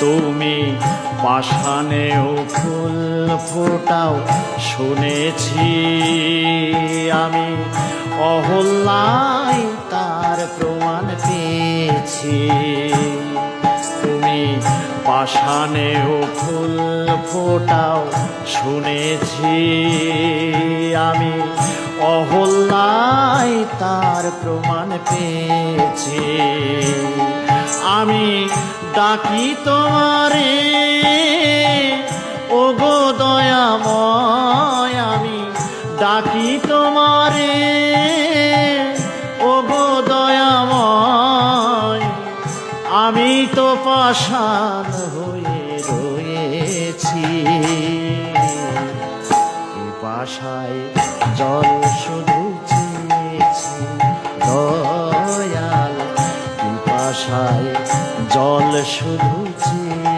তুমি পাষাণেও ফুল ফোটাও, শুনেছি আমি। অহল্যায় তার প্রমাণ পেয়েছি। তুমি পাষাণেও ফুল ফোটাও, শুনেছি আমি। অহল্যায় তার প্রমাণ পেয়েছি। আমি ডাকি তোমারে। ও গো দয়াময়, আমি ডাকি তোমারে। ও গো দয়াময়, আমি তো পাষাণ হয়ে রয়েছি। পাশায় জল পাশায় জল শুধু চেয়েছি